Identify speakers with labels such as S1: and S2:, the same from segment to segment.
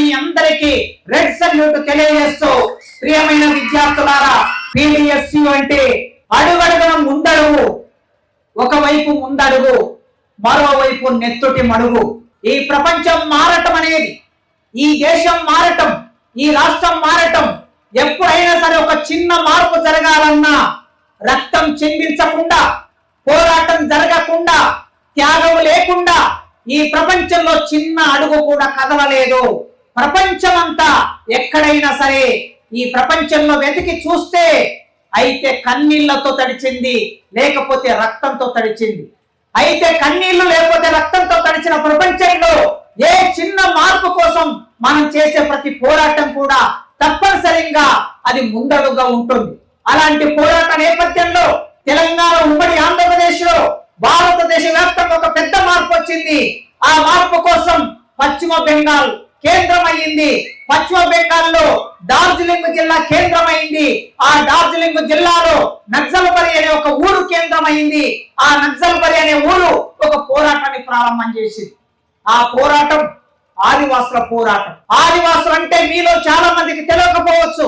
S1: మీ అందరికీ red salute తెలియజేస్తూ ప్రియమైన విద్యార్థులారా పిడిఎస్యు అంటే అడుగడుగున ముందడుగు ఒకవైపు ముందడుగు మరోవైపు నెత్తుటి మడుగు. ఈ ప్రపంచం మారటం అనేది ఈ దేశం మారటం ఈ రాష్ట్రం మారటం ఎప్పుడైనా సరే ఒక చిన్న మార్పు జరగాలన్నా రక్తం చెందించకుండా పోరాటం జరగకుండా త్యాగం లేకుండా ఈ ప్రపంచంలో చిన్న అడుగు కూడా కదలలేదు. ప్రపంచమంతా ఎక్కడైనా సరే ఈ ప్రపంచంలో వెతికి చూస్తే అయితే కన్నీళ్ళతో తడిచింది లేకపోతే రక్తంతో తడిచింది. అయితే కన్నీళ్ళు లేకపోతే రక్తంతో తడిచిన ప్రపంచంలో ఏ చిన్న మార్పు కోసం మనం చేసే ప్రతి పోరాటం కూడా తప్పనిసరిగా అది ముందడుగా ఉంటుంది. అలాంటి పోరాట నేపథ్యంలో తెలంగాణ ఉమ్మడి ఆంధ్రప్రదేశ్లో భారతదేశ వ్యాప్తంగా ఒక పెద్ద మార్పు వచ్చింది. ఆ మార్పు కోసం పశ్చిమ బెంగాల్ కేంద్రం అయ్యింది పశ్చిమ బెంగాల్లో డార్జిలింగ్ జిల్లా కేంద్రమైంది. ఆ డార్జిలింగ్ జిల్లాలో నక్సల్బరి అనే ఒక ఊరు కేంద్రం అయింది ఆ నక్సల్బరి అనే ఊరు ఒక పోరాటాన్ని ప్రారంభం చేసింది. ఆ పోరాటం ఆదివాసుల పోరాటం. ఆదివాసులు అంటే మీలో చాలా మందికి తెలియకపోవచ్చు.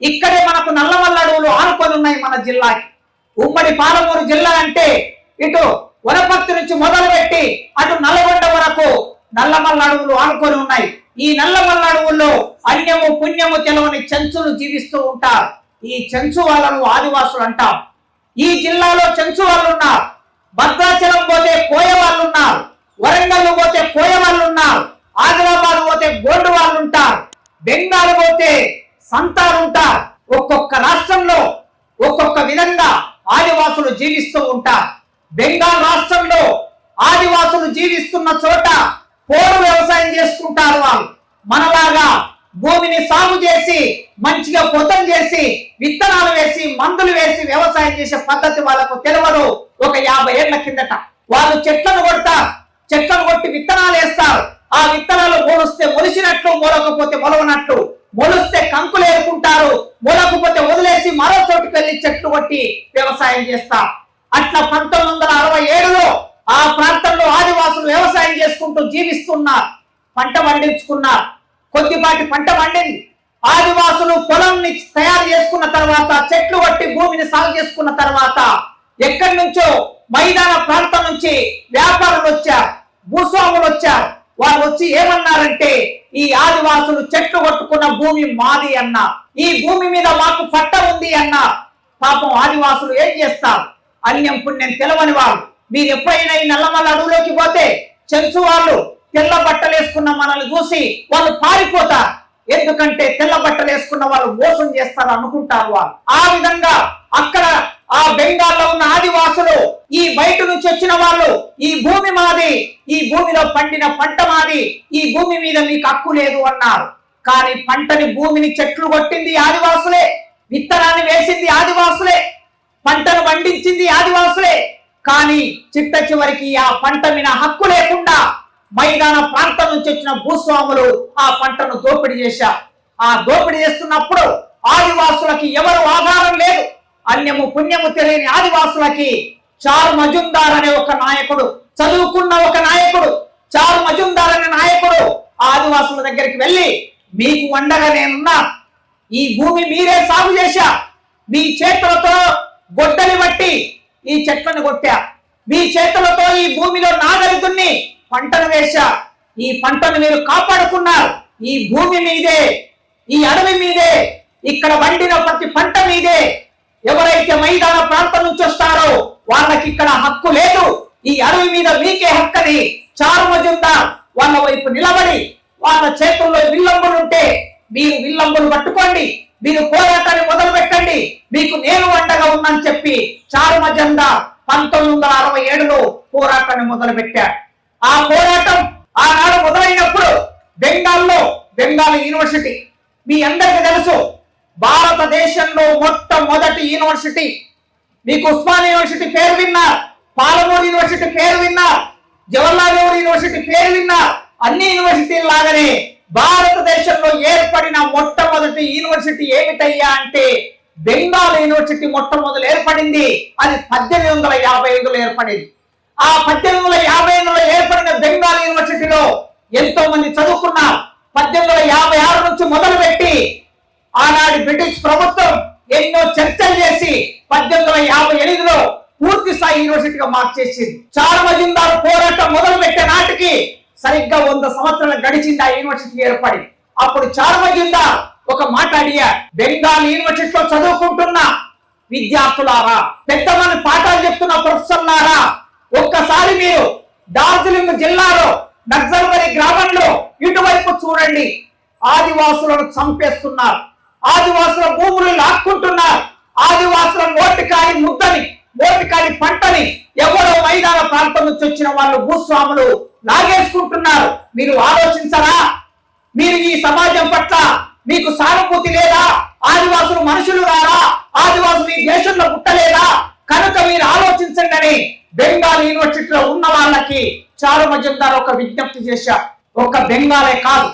S1: ఇక్కడే మనకు నల్లమల్ల అడవులు ఆనుకొని ఉన్నాయి మన జిల్లాకి. ఉమ్మడి పాలమూరు జిల్లా అంటే ఇటు వనపర్తి నుంచి మొదలుపెట్టి అటు నల్గొండ వరకు నల్లమల్ల అడవులు ఆనుకొని ఉన్నాయి. ఈ నల్లమల్ల అడవుల్లో అన్యము పుణ్యము తెలవని చెంచులు జీవిస్తూ ఉంటారు. ఈ చెంచు వాళ్ళను ఆదివాసులు అంటాం ఈ జిల్లాలో చెంచు వాళ్ళు ఉన్నారు భద్రాచలం పోతే కోయ వాళ్ళు ఉన్నారు వరంగల్ పోతే కోయ వాళ్ళు ఉన్నారు ఆదిలాబాద్ పోతే గోండు వాళ్ళు ఉంటారు బెంగాల్ పోతే సంతాలు ఉంటారు. ఒక్కొక్క రాష్ట్రంలో ఒక్కొక్క విధంగా ఆదివాసులు జీవిస్తూ ఉంటారు. బెంగాల్ రాష్ట్రంలో ఆదివాసులు జీవిస్తున్న చోట పోడు వ్యవసాయం చేసుకుంటారు వాళ్ళు. మనలాగా భూమిని సాగు చేసి మంచిగా పొతం చేసి విత్తనాలు వేసి మందులు వేసి వ్యవసాయం చేసే పద్ధతి వాళ్ళకు తెలియదు ఒక యాభై ఏళ్ళ కిందట వాళ్ళు చెట్లను కొడతారు. చెట్లను కొట్టి విత్తనాలు వేస్తారు. ఆ విత్తనాలు మొలిస్తే మొలిచినట్లు మొలకపోతే మొలవనట్లు మొలిస్తే కంకులు ఏరుకుంటారు. మొలకపోతే వదిలేసి మరో చోటుకి వెళ్ళి చెట్లు కొట్టి వ్యవసాయం చేస్తారు. అట్లా పంతొమ్మిది వందల అరవై ఏడులో ఆ ప్రాంతంలో ఆదివాసులు వ్యవసాయం చేసుకుంటూ జీవిస్తున్నారు. పంట పండించుకున్నారు. కొద్దిపాటి పంట పండింది. ఆదివాసులు పొలంని తయారు చేసుకున్న తర్వాత చెట్లు కొట్టి భూమిని సాగు చేసుకున్న తర్వాత ఎక్కడి నుంచో మైదాన ప్రాంతం నుంచి వ్యాపారులు వచ్చారు. భూస్వాములు వచ్చారు. వాళ్ళు వచ్చి ఏమన్నారంటే ఈ ఆదివాసులు చెట్లు కొట్టుకున్న భూమి మాది అన్న ఈ భూమి మీద మాకు పట్ట ఉంది అన్న పాపం ఆదివాసులు ఏం చేస్తారు? అన్యం పుణ్యం తెలవని వాళ్ళు. మీరు ఎప్పుడైనా ఈ నల్లమల్ల అడవులోకి పోతే చెంచు వాళ్ళు తెల్ల బట్టలు వేసుకున్న మనల్ని చూసి వాళ్ళు పారిపోతారు. ఎందుకంటే తెల్ల బట్టలు వేసుకున్న వాళ్ళు మోసం చేస్తారు అనుకుంటారు వాళ్ళు. ఆ విధంగా అక్కడ ఆ బెంగాల్లో ఉన్న ఆదివాసులు ఈ బయట నుంచి వచ్చిన వాళ్ళు ఈ భూమి మాది ఈ భూమిలో పండిన పంట మాది ఈ భూమి మీద మీకు హక్కు లేదు అన్నారు. కానీ పంటని భూమిని చెట్లు కొట్టింది ఆదివాసులే విత్తనాన్ని వేసింది ఆదివాసులే పంటను పండించింది ఆదివాసు కానీ చిట్ట చివరికి ఆ పంట మీద హక్కు లేకుండా మైదాన ప్రాంతం నుంచి వచ్చిన భూస్వాములు ఆ పంటను దోపిడీ చేశారు. ఆ దోపిడీ చేస్తున్నప్పుడు ఆదివాసులకి ఎవరు ఆధారం లేదు. అన్యము పుణ్యము తెలియని ఆదివాసులకి చారు మజుందార్ అనే ఒక నాయకుడు చదువుకున్న ఒక నాయకుడు చారు మజుందార్ అనే నాయకుడు ఆ ఆదివాసుల దగ్గరికి వెళ్ళి మీకు వండగా నేనున్నా. ఈ భూమి మీరే సాగు చేశా. మీ చేతులతో గొడ్డలి బట్టి ఈ చెట్లను కొట్టా. మీ చేతులతో ఈ భూమిలో నాగలి పంటను వేశా. ఈ పంటను మీరు కాపాడుకున్నారు. ఈ భూమి మీదే ఈ అడవి మీదే ఇక్కడ వండిన ప్రతి పంట మీదే. ఎవరైతే మైదాన ప్రాంతం నుంచి వస్తారో వాళ్ళకి ఇక్కడ హక్కు లేదు. ఈ అడవి మీద మీకే హక్కని. చారుమజుందార్ వాళ్ళ వైపు నిలబడి వాళ్ళ చేతుల్లో విల్లంబులు ఉంటే మీరు విల్లంబులు పట్టుకోండి. మీరు పోరాటాన్ని మొదలు పెట్టండి మీకు నేను అండగా ఉన్నాను చెప్పి చారుమ జెండా పంతొమ్మిది వందల అరవై ఏడులో పోరాటాన్ని మొదలు పెట్టారు ఆ పోరాటం ఆనాడు మొదలైనప్పుడు బెంగాల్లో బెంగాల్ యూనివర్సిటీ మీ అందరికీ తెలుసు భారతదేశంలో మొట్టమొదటి యూనివర్సిటీ మీకు ఉస్మాన్ యూనివర్సిటీ పేరు విన్నారు పాలమూరు యూనివర్సిటీ పేరు విన్నారు జవహర్లాల్ నెహ్రూ యూనివర్సిటీ పేరు విన్నారు అన్ని యూనివర్సిటీల లాగానే భారతదేశంలో ఏర్పడిన మొట్టమొదటి యూనివర్సిటీ ఏమిటయ్యా అంటే బెంగాల్ యూనివర్సిటీ మొట్టమొదలు ఏర్పడింది. అది పద్దెనిమిది వందల యాభై ఐదులో ఏర్పడింది. ఆ పద్దెనిమిది వందల యాభై ఐదులో ఏర్పడిన బెంగాల్ యూనివర్సిటీలో ఎంతో మంది చదువుకున్నారు. పద్దెనిమిది వందల యాభై ఆరు నుంచి మొదలుపెట్టి ఆనాడు బ్రిటిష్ ప్రభుత్వం ఎన్నో చర్చలు చేసి పద్దెనిమిది వందల యాభై ఎనిమిదిలో పూర్తి స్థాయి యూనివర్సిటీగా మార్చేసింది. చాలా మజుందారు పోరాటం మొదలు పెట్టే నాటికి సరిగ్గా వంద సంవత్సరాలు గడిచింది ఆ యూనివర్సిటీ ఏర్పడి. అప్పుడు చాలా ఒక మాట అడిగా బెంగాల్ యూనివర్సిటీలో చదువుకుంటున్న? విద్యార్థులారా పెద్దమంది పాఠాలు చెప్తున్న ప్రొఫెసర్లారా ఒక్కసారి మీరు డార్జిలింగ్ జిల్లాలో నక్సల్బరి గ్రామంలో ఇటువైపు చూడండి. ఆదివాసులను చంపేస్తున్నారు. ఆదివాసుల భూములు లాక్కుంటున్నారు. ఆదివాసుల నోటికాని ముద్దని నోటికాని పంటని ఎవరో మైదాన ప్రాంతం నుంచి వచ్చిన వాళ్ళు భూస్వాములు లాగేసుకుంటున్నారు. మీరు ఆలోచించరా? మీరు ఈ సమాజం పట్ల మీకు సానుభూతి లేదా? ఆదివాసులు మనుషులు రారా ఆదివాసులు ఈ దేశంలో పుట్టలేదా? కనుక మీరు ఆలోచించండి అని బెంగాల్ యూనివర్సిటీలో ఉన్న వాళ్ళకి చారు మజుందార్ ఒక విజ్ఞప్తి చేశారు. ఒక బెంగాలే కాదు.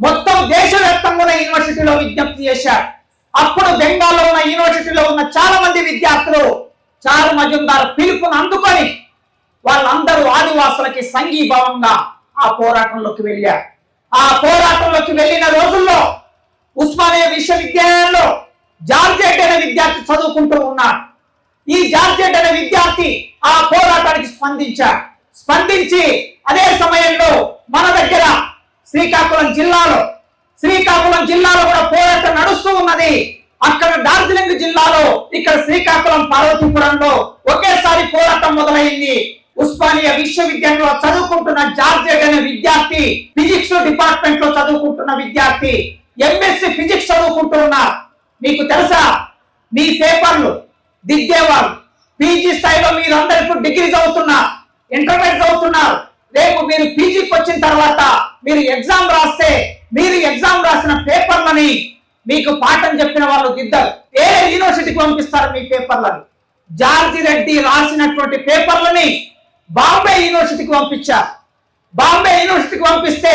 S1: మొత్తం దేశవ్యాప్తంగా ఉన్న యూనివర్సిటీలో విజ్ఞప్తి చేశారు. అప్పుడు బెంగాల్లో ఉన్న యూనివర్సిటీలో ఉన్న చాలా మంది విద్యార్థులు చారు మజుందార్ పిలుపును అందుకొని వాళ్ళందరూ ఆదివాసులకి సంఘీభావంగా ఆ పోరాటంలోకి వెళ్ళారు. ఆ పోరాటంలోకి వెళ్ళిన రోజుల్లో ఉస్మానియా విశ్వవిద్యాలయంలో జార్జెట్ అనే విద్యార్థి చదువుకుంటూ ఉన్నాడు ఈ జార్జెట్ అనే విద్యార్థి ఆ పోరాటానికి స్పందించాడు స్పందించి అదే సమయంలో మన దగ్గర శ్రీకాకుళం జిల్లాలో శ్రీకాకుళం జిల్లాలో కూడా పోరాటం నడుస్తూ ఉన్నది. అక్కడ డార్జిలింగ్ జిల్లాలో ఇక్కడ శ్రీకాకుళం పార్వతీపురంలో ఒకేసారి పోరాటం మొదలైంది. ఉస్మానియా విశ్వవిద్యాలయంలో చదువుకుంటున్న జార్జెట్ అనే విద్యార్థి ఫిజిక్స్ డిపార్ట్మెంట్లో చదువుకుంటున్న విద్యార్థి ఎంఎస్సి ఫిజిక్స్ చదువుకుంటున్నారు మీకు తెలుసా? మీ పేపర్లు దిద్దేవారు పీజీ స్థాయిలో మీరందరికీ ఇప్పుడు డిగ్రీ చదువుతున్నారు ఇంటర్మీడియట్ చదువుతున్నారు. రేపు మీరు పీజీకి వచ్చిన తర్వాత మీరు ఎగ్జామ్ రాస్తే మీరు ఎగ్జామ్ రాసిన పేపర్లని మీకు పాఠం చెప్పిన వాళ్ళు దిద్దరు. ఏ యూనివర్సిటీకి పంపిస్తారు మీ పేపర్లని? జార్జి రెడ్డి రాసినటువంటి పేపర్లని బాంబే యూనివర్సిటీకి పంపించారు బాంబే యూనివర్సిటీకి పంపిస్తే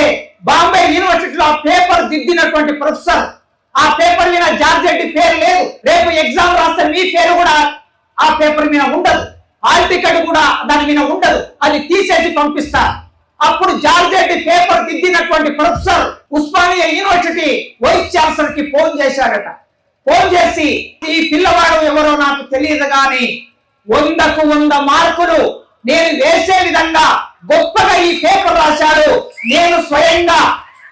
S1: బాంబే యూనివర్సిటీలో ఆ పేపర్ దిద్దినటువంటి ప్రొఫెసర్ ఆ పేపర్ మీద జార్జ్ రెడ్డి పేరు లేదు. రేపు ఎగ్జామ్ రాస్తే మీ పేరు కూడా ఆ పేపర్ మీద ఉండదు. హాల్ టికెట్ కూడా దాని మీద ఉండదు. అది తీసేసి పంపిస్తారు అప్పుడు జార్జ్ రెడ్డి పేపర్ దిద్దినటువంటి ప్రొఫెసర్ ఉస్మానియా యూనివర్సిటీ వైస్ ఛాన్సలర్కి ఫోన్ చేశాడట. ఫోన్ చేసి ఈ పిల్లవాడు ఎవరో నాకు తెలియదు కానీ వందకు వంద మార్కులు నేను వేసే విధంగా గొప్పగా ఈ పేపర్ రాశాడు నేను స్వయంగా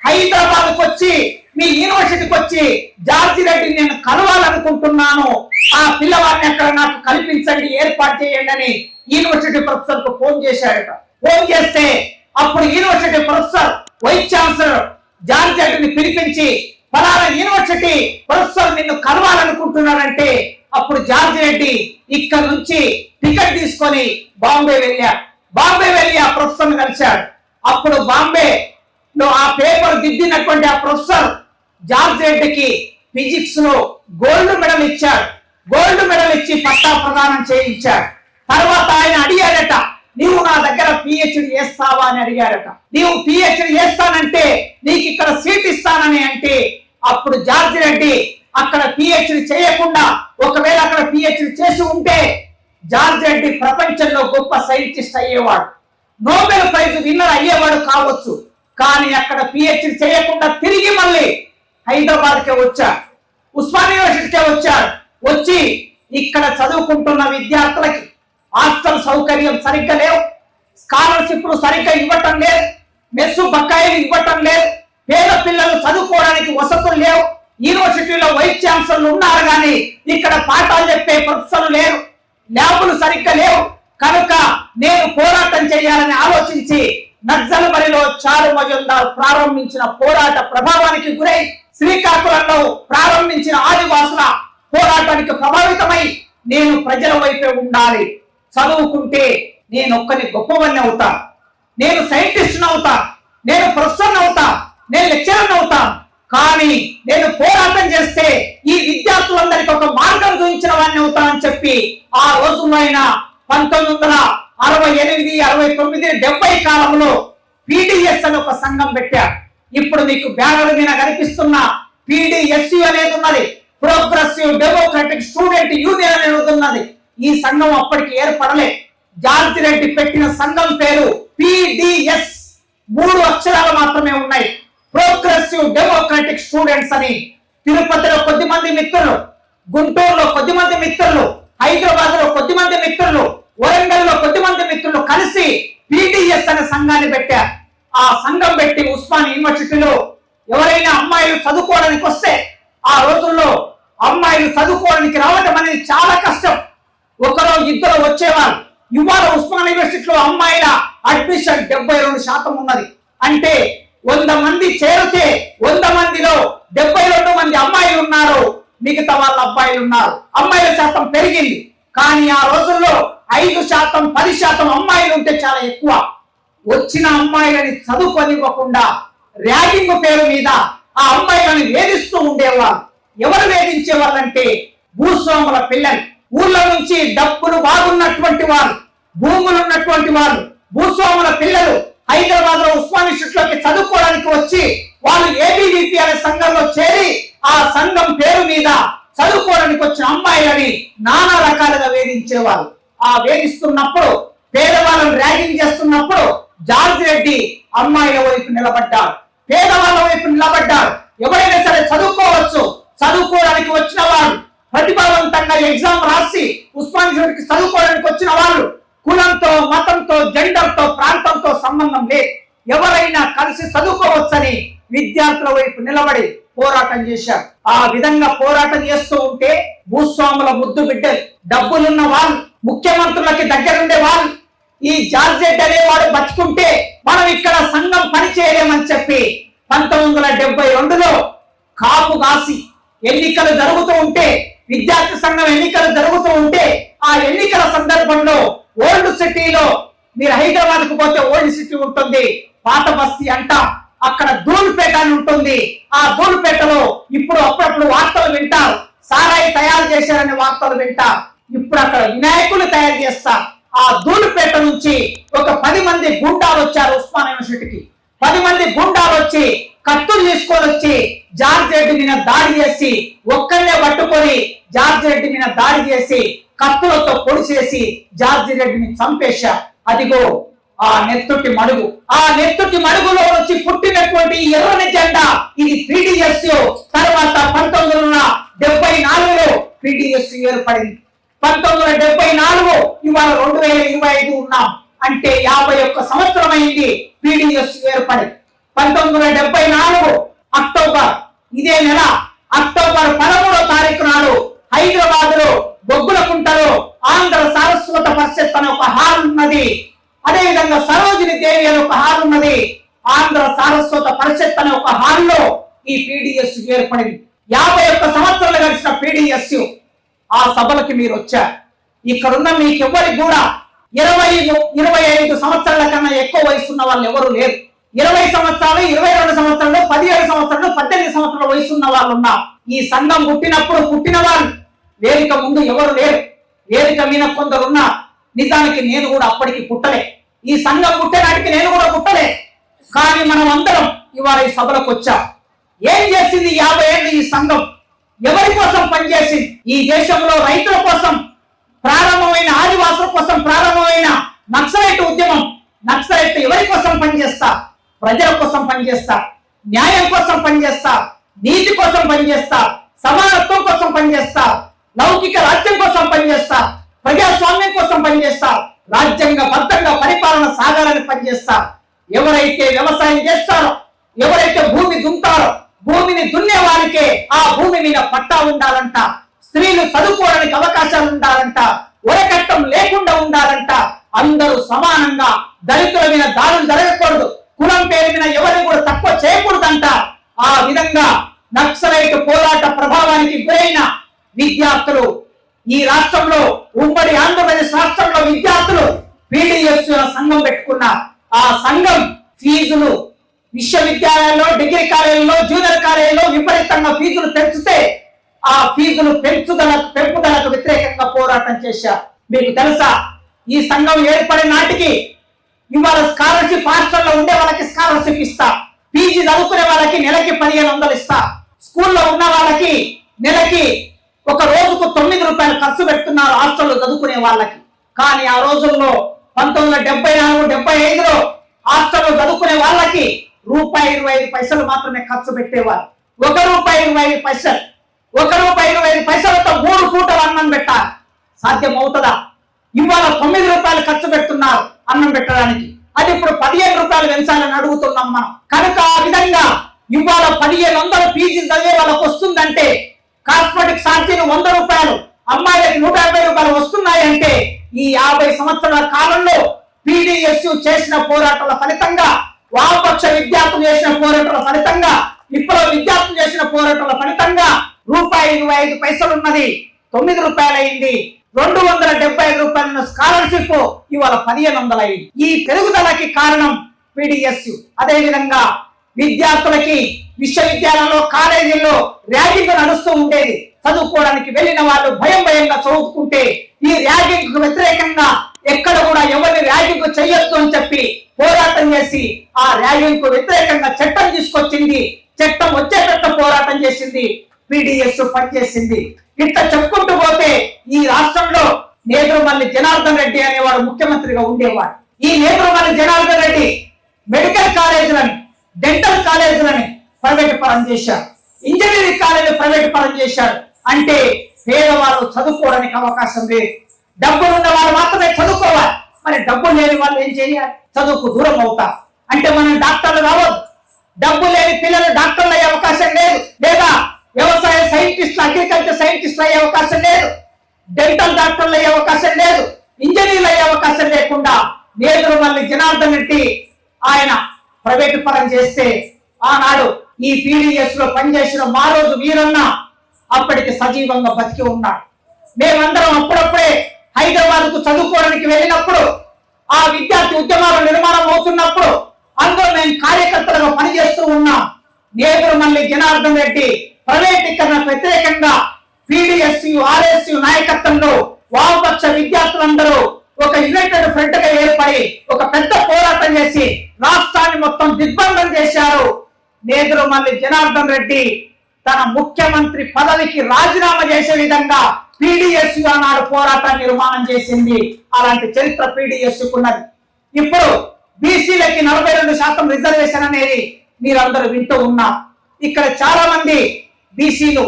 S1: హైదరాబాద్ వచ్చి మీ యూనివర్సిటీకి వచ్చి జార్జి రెడ్డిని నేను కలవాలనుకుంటున్నాను. ఆ పిల్లవాడిని అక్కడ నాకు కల్పించండి ఏర్పాటు చేయండి అని యూనివర్సిటీ ప్రొఫెసర్కు ఫోన్ చేశాడట. ఫోన్ చేస్తే అప్పుడు university professor vice chancellor George రెడ్డిని పిలిపించి ఫలానా యూనివర్సిటీ ప్రొఫెసర్ నిన్ను కలవాలనుకుంటున్నాడంటే అప్పుడు జార్జి రెడ్డి ఇక్కడ నుంచి టికెట్ తీసుకొని బాంబే వెళ్ళాడు బాంబే వెళ్ళి ఆ ప్రొఫెసర్ కలిశాడు. అప్పుడు బాంబే లో ఆ పేపర్ దిద్దినటువంటి ఆ ప్రొఫెసర్ జార్జ్ రెడ్డికి ఫిజిక్స్లో గోల్డ్ మెడల్ ఇచ్చాడు. గోల్డ్ మెడల్ ఇచ్చి పట్టా ప్రదానం చేయించాడు. తర్వాత ఆయన అడిగాడట నీవు నా దగ్గర పిహెచ్డి చేస్తావా? అని అడిగాడట. నీవు పిహెచ్డి చేస్తానంటే నీకు ఇక్కడ సీట్ ఇస్తానని అంటే అప్పుడు జార్జ్ రెడ్డి అక్కడ పిహెచ్డి చేయకుండా ఒకవేళ అక్కడ పిహెచ్డి చేసి ఉంటే జార్జ్ రెడ్డి ప్రపంచంలో గొప్ప సైంటిస్ట్ అయ్యేవాడు. నోబెల్ ప్రైజ్ విన్నర్ అయ్యేవాడు కావచ్చు. కానీ అక్కడ పిహెచ్డి చేయకుండా తిరిగి మళ్ళీ హైదరాబాద్కే వచ్చాడు. ఉస్మాన్ యూనివర్సిటీకే వచ్చాడు. వచ్చి ఇక్కడ చదువుకుంటున్న విద్యార్థులకి హాస్టల్ సౌకర్యం సరిగ్గా లేవు. స్కాలర్షిప్లు సరిగ్గా ఇవ్వటం లేదు. మెస్సు బకాయిలు ఇవ్వటం లేదు. పేద పిల్లలు చదువుకోవడానికి వసతులు లేవు. యూనివర్సిటీలో వైస్ ఛాన్సలర్లు ఉన్నారు కానీ ఇక్కడ పాఠాలు చెప్పే ప్రొఫెసర్లు లేరు. ల్యాబులు సరిగ్గా లేవు. కనుక నేను పోరాటం చేయాలని ఆలోచించి నక్సల్ బరిలో చారు మజుందార్ ప్రారంభించిన పోరాట ప్రభావానికి గురై శ్రీకాకుళంలో ప్రారంభించిన ఆదివాసుల పోరాటానికి ప్రభావితమై నేను ప్రజల వైపే ఉండాలి. చదువుకుంటే నేను ఒక్కని గొప్పవన్నీ అవుతా. నేను సైంటిస్ట్ అవుతా. నేను ప్రొఫెసర్ అవుతా. నేను లెక్చరర్ అవుతా. కానీ నేను పోరాటం చేస్తే ఈ విద్యార్థులందరికీ ఒక మార్గం చూపించిన వాడిని అవుతానని చెప్పి ఆ రోజుల్లో ఆయన పంతొమ్మిది వందల అరవై ఎనిమిది అరవై తొమ్మిది డెబ్బై కాలంలో పీడిఎస్ అని ఒక సంఘం పెట్టారు. ఇప్పుడు మీకు బ్యానర్ మీద కనిపిస్తున్న పీడిఎస్యు అనేది ఉన్నది ప్రోగ్రెసివ్ డెమోక్రటిక్ స్టూడెంట్ యూనియన్ అనేది ఉన్నది. ఈ సంఘం అప్పటికి ఏర్పడలే. జార్జి రెడ్డి పెట్టిన సంఘం పేరు పిడిఎస్. మూడు అక్షరాలు మాత్రమే ఉన్నాయి. ప్రోగ్రెసివ్ డెమోక్రటిక్ స్టూడెంట్స్ అని తిరుపతిలో కొద్ది మంది మిత్రులు గుంటూరులో కొద్ది మంది మిత్రులు హైదరాబాద్లో కొద్ది మంది మిత్రులు వరంగల్లో కొద్ది మంది మిత్రులు కలిసి పీడిఎస్ అనే సంఘాన్ని పెట్టారు. ఆ సంఘం పెట్టి ఉస్మాన్ యూనివర్సిటీలో ఎవరైనా అమ్మాయిలు చదువుకోవడానికి వస్తే ఆ రోజుల్లో అమ్మాయిలు చదువుకోవడానికి రావడం అనేది చాలా కష్టం. ఒకరో ఇద్దరు వచ్చేవారు. ఇవాళ ఉస్మాన్ యూనివర్సిటీలో అమ్మాయిల అడ్మిషన్ డెబ్బై రెండు శాతం ఉన్నది. అంటే వంద మంది చేరితే వంద మందిలో డెబ్బై రెండు మంది అమ్మాయిలు ఉన్నారు. మిగతా వాళ్ళ అబ్బాయిలు ఉన్నారు. అమ్మాయిల శాతం పెరిగింది. కానీ ఆ రోజుల్లో ఐదు శాతం పది శాతం అమ్మాయిలు ఉంటే చాలా ఎక్కువ. వచ్చిన అమ్మాయిలని చదువుకొనివ్వకుండా ర్యాగింగ్ పేరు మీద ఆ అమ్మాయిలను వేధిస్తూ ఉండేవారు. ఎవరు వేధించే వాళ్ళంటే భూస్వాముల పిల్లలు. ఊళ్ళో నుంచి డబ్బులు బాగున్నటువంటి వారు భూములు ఉన్నటువంటి వారు భూస్వాముల పిల్లలు హైదరాబాద్లో ఉస్మాన్ ఇన్స్టిట్యూట్లోకి చదువుకోవడానికి వచ్చి వాళ్ళు ఏబీవీపీ అనే సంఘంలో చేరి ఆ సంఘం పేరు మీద చదువుకోవడానికి వచ్చిన అమ్మాయిలని నానా రకాలుగా వేధించేవారు. ఆ వేధిస్తున్నప్పుడు పేదవాళ్ళని ర్యాగింగ్ చేస్తున్నప్పుడు జార్జ్ రెడ్డి అమ్మాయిల వైపు నిలబడ్డాడు? పేదవాళ్ళ వైపు నిలబడ్డాడు. ఎవరైనా సరే చదువుకోవచ్చు. చదువుకోవడానికి వచ్చిన వాళ్ళు ప్రతిభావంతంగా ఎగ్జామ్ రాసి ఉస్మాన్ చదువుకోవడానికి వచ్చిన వాళ్ళు కులంతో మతంతో జెండర్తో ప్రాంతంతో సంబంధం లేదు. ఎవరైనా కలిసి చదువుకోవచ్చని విద్యార్థుల వైపు నిలబడి పోరాటం చేశారు. ఆ విధంగా పోరాటం చేస్తూ ఉంటే భూస్వాముల ముద్దు బిడ్డలు డబ్బులున్న వాళ్ళు ముఖ్యమంత్రులకి దగ్గరుండే వాళ్ళు ఈ జార్జెట్ అనేవాడు బతుకుంటే మనం ఇక్కడ సంఘం పని చేయలేమని చెప్పి పంతొమ్మిది వందల డెబ్బై రెండులో కాపు కాసి ఎన్నికలు జరుగుతూ ఉంటే విద్యార్థి సంఘం ఎన్నికలు జరుగుతూ ఉంటే ఆ ఎన్నికల సందర్భంలో ఓల్డ్ సిటీలో మీరు హైదరాబాద్కు పోతే ఓల్డ్ సిటీ ఉంటుంది. పాత బస్తీ అంట. అక్కడ ధూళిపేట అని ఉంటుంది. ఆ ధూళిపేటలో ఇప్పుడు అప్పుడప్పుడు వార్తలు వింటారు సారాయి తయారు చేశారనే వార్తలు వింటారు ఇప్పుడు అక్కడ వినాయకులు తయారు చేస్తారు. ఆ ధూళిపేట నుంచి ఒక పది మంది గుండాలు వచ్చారు ఉస్మాన్ యూనివర్సిటీకి. పది మంది గుండాలు వచ్చి కత్తులు తీసుకొని వచ్చి జార్జ్ రెడ్డి మీద దాడి చేసి ఒక్కరినే పట్టుకొని జార్జ్ రెడ్డి మీద దాడి చేసి కత్తులతో పొడిచేసి జార్జి రెడ్డిని చంపేశా. అదిగో ఆ నెత్తుటి మడుగు. ఆ నెత్తుటి మడుగులో నుంచి పుట్టినటువంటి ఈ ఎర్రని జెండా ఇది పీడిఎస్ తర్వాత పంతొమ్మిది వందల డెబ్బై నాలుగులో పీడిఎస్ ఏర్పడింది. పంతొమ్మిది వందల డెబ్బై నాలుగు ఇవాళ రెండు వేల ఇరవై ఐదు ఉన్నాం. అంటే యాభై ఒక్క సంవత్సరం అయింది పీడిఎస్ ఏర్పడి. పంతొమ్మిది వందల డెబ్బై నాలుగు అక్టోబర్ ఇదే నెల అక్టోబర్ పదమూడో తారీఖు నాడు హైదరాబాద్లో బొగ్గులకుంటలో ఆంధ్ర సారస్వత పరిషత్ అనే ఒక హాల్ ఉన్నది అదే విధంగా సరోజిని దేవి అనే ఒక హాల్ ఉన్నది ఆంధ్ర సారస్వత పరిషత్ అనే ఒక హాల్లో ఈ పీడిఎస్ ఏర్పడింది యాభై ఒక్క సంవత్సరాలు గడిచిన పీడిఎస్. ఆ సభలకి మీరు వచ్చారు. ఇక్కడున్న మీకెవ్వరికి కూడా ఇరవై ఇరవై ఐదు సంవత్సరాల కన్నా ఎక్కువ వయసు ఉన్న వాళ్ళు ఎవరు లేరు. ఇరవై సంవత్సరాలు ఇరవై రెండు సంవత్సరాలు పదిహేడు సంవత్సరాలు పద్దెనిమిది సంవత్సరాల వయసు ఉన్న వాళ్ళు ఉన్నారు. ఈ సంఘం పుట్టినప్పుడు పుట్టిన వాళ్ళు వేదిక ముందు ఎవరు లేరు. వేదిక మీద కొందరు నిజానికి నేను కూడా అప్పటికి పుట్టలే. ఈ సంఘం పుట్టేనాటికి నేను కూడా పుట్టలే. కానీ మనం అందరం ఇవాళ ఈ సభలకు వచ్చాం. ఏం చేసింది యాభై ఏళ్ళు ఈ సంఘం? ఎవరి కోసం పనిచేసింది? ఈ దేశంలో రైతుల కోసం ప్రారంభమైన ఆదివాసుల కోసం ప్రారంభమైన నక్సలైట్ ఉద్యమం నక్సలైట్ ఎవరి కోసం పనిచేస్తా? ప్రజల కోసం పనిచేస్తా? న్యాయం కోసం పనిచేస్తా? నీతి కోసం పనిచేస్తా? సమానత్వం కోసం పనిచేస్తా? లౌకిక రాజ్యం కోసం పనిచేస్తా ప్రజాస్వామ్యం కోసం పనిచేస్తా రాజ్యాంగ బద్ధంగా పరిపాలన సాగాలని పనిచేస్తా ఎవరైతే వ్యవసాయం చేస్తారో ఎవరైతే భూమి దుంతారో భూమిని దున్నే వారికే ఆ భూమి మీద పట్టా ఉండాలంట స్త్రీలు చదువుకోవడానికి అవకాశాలు ఉండాలంట ఒరకట్టం లేకుండా ఉండాలంట అందరూ సమానంగా దళితుల మీద దాడులు జరగకూడదు కులం పేరు మీద ఎవరిని కూడా తక్కువ చేయకూడదంట. ఆ విధంగా నక్సలైట్ పోరాట ప్రభావానికి గురైన విద్యార్థులు ఈ రాష్ట్రంలో ఉమ్మడి ఆంధ్రప్రదేశ్ రాష్ట్రంలో విద్యార్థులు పీడిఎస్ సంఘం పెట్టుకున్న ఆ సంఘం ఫీజులు విశ్వవిద్యాలయాల్లో డిగ్రీ కాలేజీలో జూనియర్ కాలేజీలో విపరీతంగా ఫీజులు పెంచితే ఆ ఫీజులు పెంచుదల పెంపుదలకు వ్యతిరేకంగా పోరాటం చేశారు. మీకు తెలుసా? ఈ సంఘం ఏర్పడిన నాటికి ఇవాళ స్కాలర్షిప్ హాస్టల్లో ఉండే వాళ్ళకి స్కాలర్షిప్ ఇస్తా. పీజీ చదువుకునే వాళ్ళకి నెలకి పదిహేను వందలు ఇస్తా. స్కూల్లో ఉన్న వాళ్ళకి నెలకి ఒక రోజుకు తొమ్మిది రూపాయలు ఖర్చు పెడుతున్నారు హాస్టల్లో చదువుకునే వాళ్ళకి. కానీ ఆ రోజుల్లో పంతొమ్మిది వందల డెబ్బై నాలుగు డెబ్బై ఐదులో హాస్టల్లో చదువుకునే వాళ్ళకి రూపాయి ఇరవై ఐదు పైసలు మాత్రమే ఖర్చు పెట్టేవారు. ఒక రూపాయి ఇరవై ఐదు పైసలు ఒక రూపాయి ఇరవై ఐదు పైసలతో మూడు పూటలు అన్నం పెట్టాలి సాధ్యం అవుతుందా ఇవాళ తొమ్మిది రూపాయలు ఖర్చు పెడుతున్నారు అన్నం పెట్టడానికి. అది ఇప్పుడు పదిహేను రూపాయలు పెంచాలని అడుగుతున్నాం మనం. కనుక ఆ విధంగా ఇవాళ పదిహేను వందల పీజీ చదివే వాళ్ళకి వస్తుందంటే కాస్మెటిక్ ఛార్జీలు వంద రూపాయలు అమ్మాయిలకి నూట యాభై రూపాయలు వస్తున్నాయంటే ఈ యాభై సంవత్సరాల కాలంలో పీడిఎస్ చేసిన పోరాటాల ఫలితంగా వామపక్ష విద్యార్థులు చేసిన పోరాటాల ఫలితంగా ఇప్పుడు విద్యార్థులు చేసిన పోరాటాల ఫలితంగా రూపాయి ఇరవై ఐదు పైసలు ఉన్నది తొమ్మిది రూపాయలు అయింది రెండు వందల డెబ్బై ఐదు రూపాయల స్కాలర్షిప్ ఇవాళ పదిహేను వందల ఈ పెరుగుదలకి కారణం పీడిఎస్ అదే విధంగా విద్యార్థులకి విశ్వవిద్యాలయంలో కాలేజీల్లో ర్యాగింగ్ నడుస్తూ ఉండేది. చదువుకోవడానికి వెళ్ళిన వాళ్ళు భయం భయంగా చదువుకుంటే ఈ ర్యాగింగ్కు వ్యతిరేకంగా ఎక్కడ కూడా ఎవరిని ర్యాగింగ్ చేయొద్దు అని చెప్పి పోరాటం చేసి ఆ ర్యాగింగ్కు వ్యతిరేకంగా చట్టం తీసుకొచ్చింది. చట్టం వచ్చేటట్టు పోరాటం చేసింది. పీడిఎస్ పనిచేసింది. ఇట్లా చెప్పుకుంటూ పోతే ఈ రాష్ట్రంలో నేత్రమల్లి జనార్దన్ రెడ్డి అనేవాడు ముఖ్యమంత్రిగా ఉండేవాడు. ఈ నేత్రమల్లి జనార్దన్ రెడ్డి మెడికల్ కాలేజీలని డెంటల్ కాలేజీలని ప్రైవేట్ పరం చేశారు. ఇంజనీరింగ్ కాలేజీ ప్రైవేట్ పరం చేశారు. అంటే పేదవాళ్ళు చదువుకోవడానికి అవకాశం లేదు. డబ్బులు ఉన్న వాళ్ళు మాత్రమే చదువుకోవాలి. మరి డబ్బు లేని వాళ్ళు ఏం చేయాలి? చదువుకు దూరం అవుతారు. అంటే మనం డాక్టర్లు కావద్దు. డబ్బు లేని పిల్లలు డాక్టర్లు అయ్యే అవకాశం లేదు. లేదా వ్యవసాయ సైంటిస్ట్ అగ్రికల్చర్ సైంటిస్ట్ అయ్యే అవకాశం లేదు. డెంటల్ డాక్టర్లు అయ్యే అవకాశం లేదు. ఇంజనీర్లు అయ్యే అవకాశం లేకుండా నేతలు మళ్ళీ జనార్దన్ రెడ్డి ఆయన ప్రైవేటు పరం చేస్తే ఆనాడు ఈ పీడిఎస్లో పనిచేసిన మా రోజు వీరన్న అప్పటికి సజీవంగా బతికి ఉన్నాడు మేమందరం అప్పుడప్పుడే హైదరాబాద్కు చదువుకోవడానికి వెళ్ళినప్పుడు ఆ విద్యార్థి ఉద్యమాలు నిర్మాణం అవుతున్నప్పుడు అందులో మేము కార్యకర్తలుగా పనిచేస్తూ ఉన్నాం. నేతలు మళ్ళీ జనార్దన్ రెడ్డి ప్రైవేటీకరణకు వ్యతిరేకంగా పీడిఎస్యు ఆర్ఎస్యు నాయకత్వంలో వామపక్ష విద్యార్థులందరూ ఒక యునైటెడ్ ఫ్రంట్గా ఏర్పడి ఒక పెద్ద పోరాటం చేసి రాష్ట్రాన్ని మొత్తం దిగ్బంధం చేశారు. నేతలు మళ్ళీ జనార్దన్ రెడ్డి తన ముఖ్యమంత్రి పదవికి రాజీనామా చేసే విధంగా పీడిఎస్ ఆనాడు పోరాటం నిర్మాణం చేసింది. అలాంటి చరిత్ర పీడిఎస్ ఉన్నది ఇప్పుడు బీసీలకి నలభై రెండు శాతం రిజర్వేషన్ అనేది మీరందరూ వింటూ ఉన్నారు ఇక్కడ చాలా మంది బీసీలు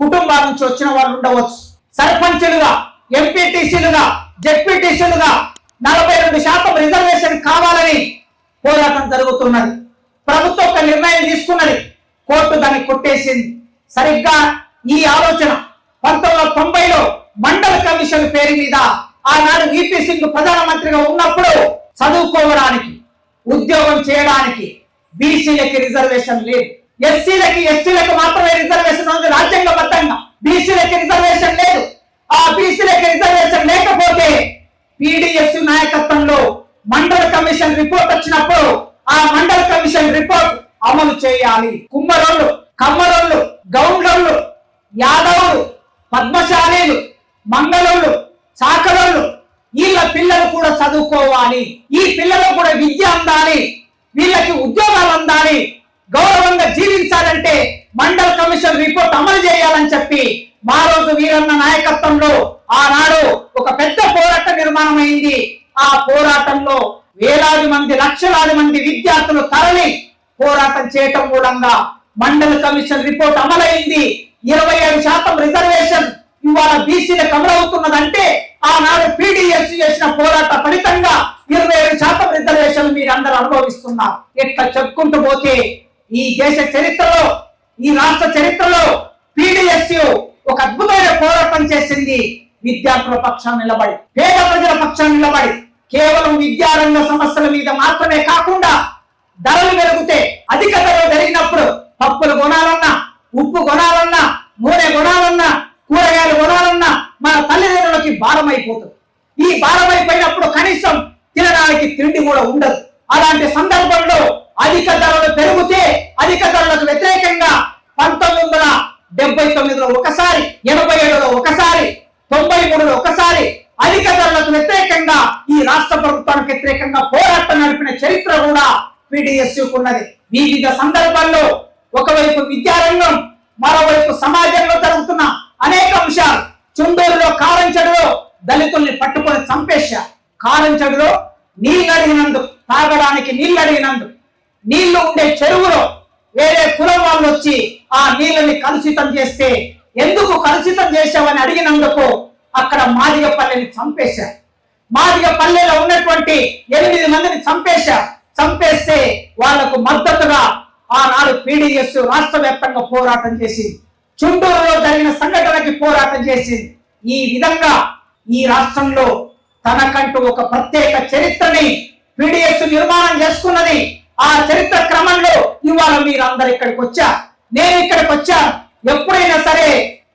S1: కుటుంబాల నుంచి వచ్చిన వాళ్ళు ఉండవచ్చు. సర్పంచులుగా ఎంపీటీసీలుగా జెడ్పీటీసీలుగా నలభై రెండు శాతం రిజర్వేషన్ కావాలని పోరాటం జరుగుతున్నది. ప్రభుత్వం ఒక నిర్ణయం తీసుకున్నది. కోర్టు దాన్ని కొట్టేసింది. సరిగ్గా ఈ ఆలోచన పంతొమ్మిది వందల తొంభైలో మండల కమిషన్ పేరు మీద ఆనాడు విపి సింగ్ ప్రధానమంత్రిగా ఉన్నప్పుడు చదువుకోవడానికి ఉద్యోగం చేయడానికి బీసీలకి రిజర్వేషన్ లేదు. ఎస్సీలకి ఎస్టీలకు మాత్రమే రిజర్వేషన్ ఉంది. రాజ్యాంగబద్ధంగా బీసీలకి రిజర్వేషన్ లేదు. ఆ బీసీలకి రిజర్వేషన్ లేకపోతే పీడిఎస్ నాయకత్వంలో మండల కమిషన్ రిపోర్ట్ వచ్చినప్పుడు ఆ మండల కమిషన్ రిపోర్ట్ అమలు చేయాలి. కుమ్మరోళ్ళు కమ్మరోళ్ళు గౌండ్రోళ్ళు యాదవులు పద్మశాలీలు మంగళోళ్ళు చాకలోళ్ళు వీళ్ళ పిల్లలు కూడా చదువుకోవాలి. ఈ పిల్లలకు కూడా విద్య అందాలి. వీళ్ళకి ఉద్యోగాలు అందాలి. గౌరవంగా జీవించాలంటే మండల కమిషన్ రిపోర్ట్ అమలు చేయాలని చెప్పి మా రోజు వీరన్న నాయకత్వంలో ఆనాడు ఒక పెద్ద పోరాట నిర్మాణం అయింది ఆ పోరాటంలో వేలాది మంది లక్షలాది మంది విద్యార్థులు తరలి పోరాటం చేయటం మూలంగా మండల కమిషన్ రిపోర్ట్ అమలైంది. ఇరవై ఏడు శాతం రిజర్వేషన్ ఇవాళ బీసీలకు అమలవుతున్నదంటే ఆనాడు పీడిఎస్ చేసిన పోరాట ఫలితంగా ఇరవై ఏడు శాతం రిజర్వేషన్ మీరు అందరూ అనుభవిస్తున్నారు. ఇట్లా చెప్పుకుంటూ పోతే ఈ దేశ చరిత్రలో ఈ రాష్ట్ర చరిత్రలో పీడిఎస్ ఒక అద్భుతమైన పోరాటం చేసింది. విద్యార్థుల పక్షాన్ని నిలబడి పేద ప్రజల పక్షాన్ని నిలబడి కేవలం విద్యారంగ సమస్యల మీద మాత్రమే కాకుండా ధరలు పెరిగితే అధిక ధరలు పెరిగినప్పుడు పప్పులు కొనాలన్నా ఉప్పు కొనాలన్నా నూనె కొనాలన్నా కూరగాయలు కొనాలన్నా మన తల్లిదండ్రులకి భారం అయిపోతుంది ఈ భారం అయిపోయినప్పుడు కనీసం తినడానికి తిండి కూడా ఉండదు. అలాంటి సందర్భంలో అధిక ధరలు పెరిగితే అధిక ధరలకు వ్యతిరేకంగా పంతొమ్మిది వందల డెబ్బై తొమ్మిదిలో ఒకసారి ఎనభై ఏడులో ఒకసారి తొంభై మూడులో ఒకసారి అధిక ధరలకు వ్యతిరేకంగా ఈ రాష్ట్ర ప్రభుత్వానికి వ్యతిరేకంగా పోరాటం నడిపిన చరిత్ర కూడా పీడిఎస్ ఉన్నది. వివిధ సందర్భాల్లో ఒకవైపు విద్యారంగం మరోవైపు సమాజంలో జరుగుతున్న అనేక అంశాలు చుండూరులో కారంచెడులో దళితుల్ని పట్టుకొని చంపేశా కారంచెడులో నీళ్ళు అడిగినందు తాగడానికి నీళ్ళు అడిగినందు నీళ్ళు ఉండే చెరువులో వేరే కులం వాళ్ళు వచ్చి ఆ నీళ్ళని కలుషితం చేస్తే ఎందుకు కలుషితం చేశావని అడిగినందుకు అక్కడ మాదిగపల్లెని చంపేశారు. మాదిగపల్లెలో ఉన్నటువంటి ఎనిమిది మందిని చంపేశారు. చంపేస్తే వాళ్ళకు మద్దతుగా ఆనాడు పీడిఎస్ రాష్ట్ర వ్యాప్తంగా పోరాటం చేసింది. చుండూరులో జరిగిన సంఘటనకి పోరాటం చేసింది. ఈ విధంగా ఈ రాష్ట్రంలో తనకంటూ ఒక ప్రత్యేక చరిత్రని పీడిఎస్ నిర్మాణం చేసుకున్నది. ఆ చరిత్ర క్రమంలో ఇవాళ మీరందరు ఇక్కడికి వచ్చా నేను ఇక్కడికి వచ్చా ఎప్పుడైనా సరే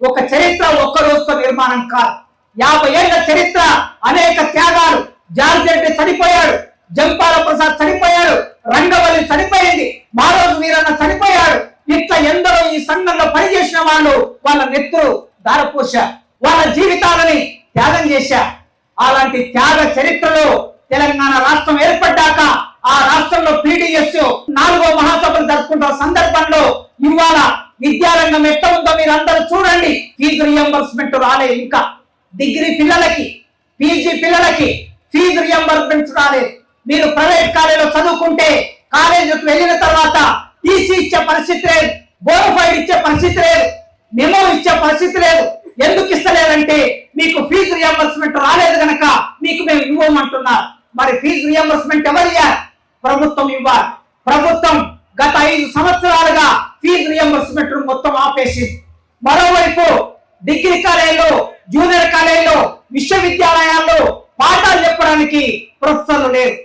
S1: ఒక చరిత్ర ఒక్క రోజుతో నిర్మాణం కాదు. యాభై ఏళ్ళ చరిత్ర అనేక త్యాగాలు. జార్జెట్టి చనిపోయాడు. జంపాల ప్రసాద్ చనిపోయాడు. రంగవల్లి చనిపోయింది. మారోజు వీరన్న చనిపోయాడు. ఇట్లా ఎందరో ఈ సంఘంలో పనిచేసిన వాళ్ళు వాళ్ళ నెత్తురు దారపోసా వాళ్ళ జీవితాలని త్యాగం చేశా. అలాంటి త్యాగ చరిత్రలో తెలంగాణ రాష్ట్రం ఏర్పడ్డాక ఆ రాష్ట్రంలో పీడిఎస్ నాలుగో మహాసభలు జరుపుకుంటున్న సందర్భంలో ఇవాళ విద్యారంగం ఎట్లా ఉందో మీరు అందరూ చూడండి. ఫీజు రియంబర్స్మెంట్ రాలే ఇంకా. డిగ్రీ పిల్లలకి పీజీ పిల్లలకి ఫీజు రియంబర్స్మెంట్స్ రాలేదు మీరు ప్రైవేట్ కాలేజీలో చదువుకుంటే కాలేజీకి వెళ్ళిన తర్వాత టీసీ ఇచ్చే పరిస్థితి లేదు బోనఫైడ్ ఇచ్చే పరిస్థితి లేదు మెమో ఇచ్చే పరిస్థితి లేదు. ఎందుకు ఇస్తలేదంటే మీకు ఫీజు రియంబర్స్మెంట్ రాలేదు కనుక మీకు మేము ఇవ్వమంటున్నారు. మరి ఫీజు రియంబర్స్మెంట్ ఎవరు ఇవ్వాలి ప్రభుత్వం ఇవ్వాలి. ప్రభుత్వం గత ఐదు సంవత్సరాలుగా ఫీజు రియంబర్స్మెంట్ మొత్తం ఆపేసింది. మరోవైపు డిగ్రీ కాలేజీలో జూనియర్ కాలేజీలో విశ్వవిద్యాలయాల్లో పాఠాలు చెప్పడానికి ప్రొఫెసర్లు లేరు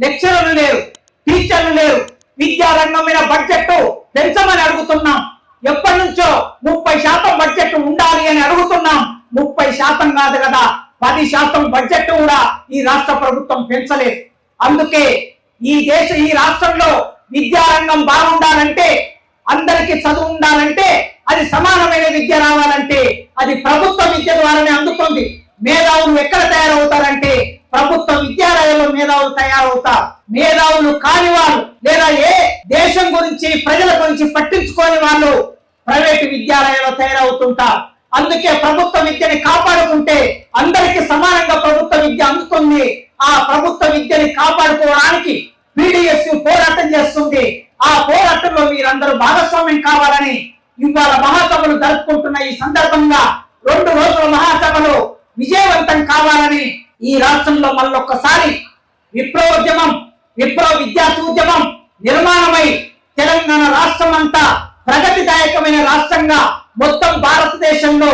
S1: లెక్చరర్లు లేరు టీచర్లు లేరు. విద్యారంగం మీద బడ్జెట్ పెంచమని అడుగుతున్నాం. ఎప్పటి నుంచో ముప్పై శాతం బడ్జెట్ ఉండాలి అని అడుగుతున్నాం. ముప్పై శాతం కాదు కదా పది శాతం బడ్జెట్ కూడా ఈ రాష్ట్ర ప్రభుత్వం పెంచలేదు. అందుకే ఈ దేశ ఈ రాష్ట్రంలో విద్యారంగం బాగుండాలంటే అందరికీ చదువు ఉండాలంటే అది సమానమైన విద్య రావాలంటే అది ప్రభుత్వ విద్య ద్వారానే అందుతుంది మేధావులు ఎక్కడ తయారవుతారంటే ప్రభుత్వ విద్యాలయాల్లో మేధావులు తయారవుతారు. మేధావులు కాని వాళ్ళు లేదా ఏ దేశం గురించి ప్రజల గురించి పట్టించుకోని వాళ్ళు ప్రైవేట్ విద్యాలయాల్లో తయారవుతుంటారు. అందుకే ప్రభుత్వ విద్యని కాపాడుకుంటే అందరికీ సమానంగా ప్రభుత్వ విద్య అందుతుంది ఆ ప్రభుత్వ విద్యని కాపాడుకోవడానికి పీడిఎస్ పోరాటం చేస్తుంది. ఆ పోరాటంలో మీరందరూ భాగస్వామ్యం కావాలని ఇవాళ మహాసభలు జరుపుకుంటున్న ఈ సందర్భంగా రెండు రోజుల మహాసభలు విజయవంతం కావాలని ఈ రాష్ట్రంలో మళ్ళొక్కసారి విప్లవోద్యమం విప్లవ విద్యార్థి ఉద్యమం నిర్మాణమై తెలంగాణ రాష్ట్రం అంతా ప్రగతిదాయకమైన రాష్ట్రంగా మొత్తం భారతదేశంలో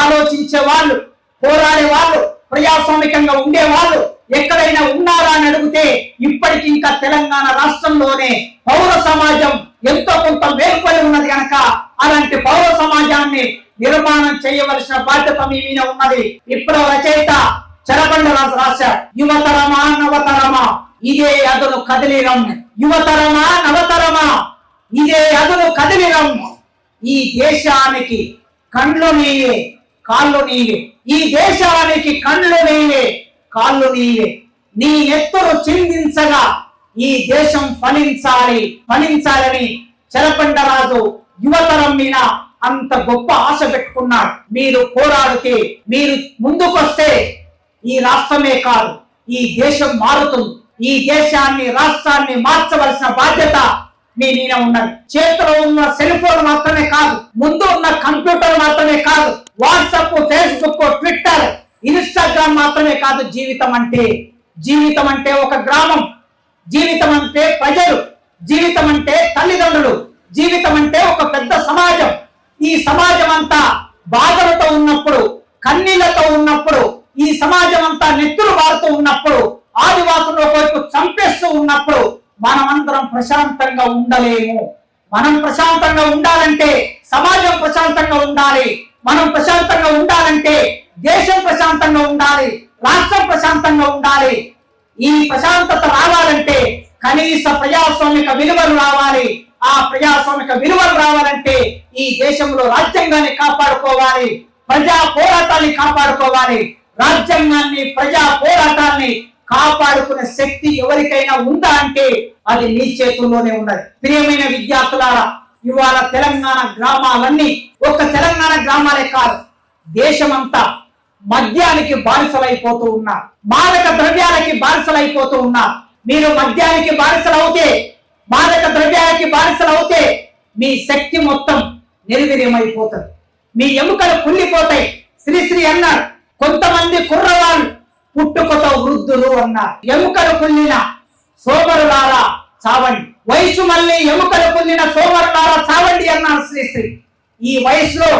S1: ఆలోచించే వాళ్ళు పోరాడే వాళ్ళు ప్రజాస్వామికంగా ఉండేవాళ్ళు ఎక్కడైనా ఉన్నారా అని అడిగితే ఇప్పటికి ఇంకా తెలంగాణ రాష్ట్రంలోనే పౌర సమాజం ఎంతో కొంత మేల్కొని ఉన్నది కనుక అలాంటి పౌర సమాజాన్ని నిర్మాణం చేయవలసిన బాధ్యత మీ మీద ఉన్నది. విప్లవ రచయిత చెరబండ రాజు యువతరమా నవతరమా ఇదే అదును కదిలిరం. యువతరమా నవతరమా ఇదే అదును కదిలిరం. ఈ దేశానికి కండ్లు నీవే కాళ్ళు నీవే ఈ దేశానికి కండ్లు నీవే కాళ్ళు నీవే నీ ఎత్తును చిందించగా ఈ దేశం ఫలించాలి ఫలించాలని చలపండరాజు యువతరం మీద అంత గొప్ప ఆశ పెట్టుకున్నాడు. మీరు పోరాడితే మీరు ముందుకొస్తే ఈ రాష్ట్రమే కాదు ఈ దేశం మారుతుంది. ఈ దేశాన్ని రాష్ట్రాన్ని మార్చవలసిన బాధ్యత మీ మీద ఉన్నది. చేతిలో ఉన్న సెల్ ఫోన్ మాత్రమే కాదు ముందు ఉన్న కంప్యూటర్ మాత్రమే కాదు వాట్సాప్ ఫేస్బుక్ ట్విట్టర్ ఇన్స్టాగ్రామ్ మాత్రమే కాదు జీవితం అంటే. జీవితం అంటే ఒక గ్రామం. జీవితం అంటే ప్రజలు జీవితం అంటే తల్లిదండ్రులు జీవితం అంటే ఒక పెద్ద సమాజం. ఈ సమాజం అంతా బాధలతో ఉన్నప్పుడు కన్నీళ్ళతో ఉన్నప్పుడు ఈ సమాజం అంతా నెత్తులు వారుతూ ఉన్నప్పుడు ఆదివాసులు ఒకవైపు చంపేస్తూ ఉన్నప్పుడు మనమందరం ప్రశాంతంగా ఉండలేము. మనం ప్రశాంతంగా ఉండాలంటే సమాజం ప్రశాంతంగా ఉండాలి. మనం ప్రశాంతంగా ఉండాలంటే దేశం ప్రశాంతంగా ఉండాలి. రాష్ట్రం ప్రశాంతంగా ఉండాలి. ఈ ప్రశాంతత రావాలంటే కనీస ప్రజాస్వామిక విలువలు రావాలి. ఆ ప్రజాస్వామిక విలువలు రావాలంటే ఈ దేశంలో రాజ్యాంగాన్ని కాపాడుకోవాలి. ప్రజా పోరాటాన్ని కాపాడుకోవాలి. రాజ్యాంగాన్ని ప్రజా పోరాటాన్ని కాపాడుకునే శక్తి ఎవరికైనా ఉందా అంటే అది మీ చేతుల్లోనే ఉన్నది. ప్రియమైన విద్యార్థులారా ఇవాళ తెలంగాణ గ్రామాలన్నీ ఒక్క తెలంగాణ గ్రామాలే కాదు. దేశమంతా మద్యానికి బానిసలైపోతూ ఉన్నారు మాదక ద్రవ్యాలకి బానిసలైపోతూ ఉన్నారు మీరు మద్యానికి బానిసలవుతే మాదక ద్రవ్యాలకి బానిసలవుతే మీ శక్తి మొత్తం నిర్వీర్యమైపోతుంది మీ ఎముకలు కుళ్ళిపోతాయి. శ్రీశ్రీ అన్నారు. కొంతమంది కుర్రవాళ్ళు పుట్టుకతో వృద్ధులు అన్నారు. ఎముకలు కుళ్ళిన సోమరులారా చావండి. వయసు మళ్ళీ ఎముకలు పొందిన సోమరులారా చావండి అన్నారు శ్రీశ్రీ ఈ వయసులో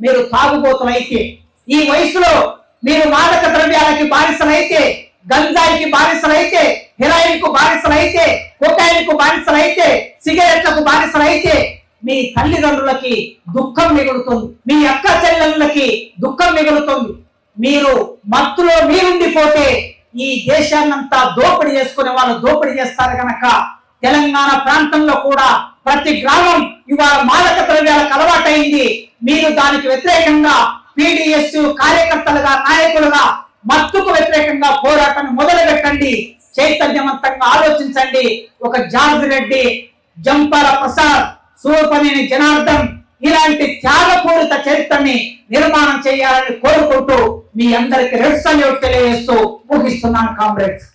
S1: మీరు తాగుబోతులైతే ఈ వయసులో మీరు మాదక ద్రవ్యాలకి బానిసలైతే గంజాయికి బానిసలైతే హెరాయిన్కు బానిసలైతే కొకాయిన్కు బానిసలైతే సిగరెట్లకు బానిసలైతే మీ తల్లిదండ్రులకి దుఃఖం మిగులుతుంది. మీ అక్క చెల్లెళ్ళకి దుఃఖం మిగులుతుంది. మీరు మత్తులో మీరుండిపోతే ఈ దేశాన్నంతా దోపిడీ చేసుకునే వాళ్ళు దోపిడీ చేస్తారు గనక తెలంగాణ ప్రాంతంలో కూడా ప్రతి గ్రామం ఇవాళ మాదక ద్రవ్యాలకు అలవాటైంది. మీరు దానికి వ్యతిరేకంగా పీడిఎస్ కార్యకర్తలుగా నాయకులుగా మత్తుకు వ్యతిరేకంగా పోరాటం మొదలు పెట్టండి చైతన్యవంతంగా ఆలోచించండి. ఒక జార్జ్ రెడ్డి జంపాల ప్రసాద్ సూపనేని జనార్దన్ ఇలాంటి త్యాగపూరిత చరిత్రని నిర్మాణం చేయాలని కోరుకుంటూ మీ అందరికి రెడ్ సల్యూట్ తెలియజేస్తూ ముగిస్తున్నాను కామ్రేడ్స్.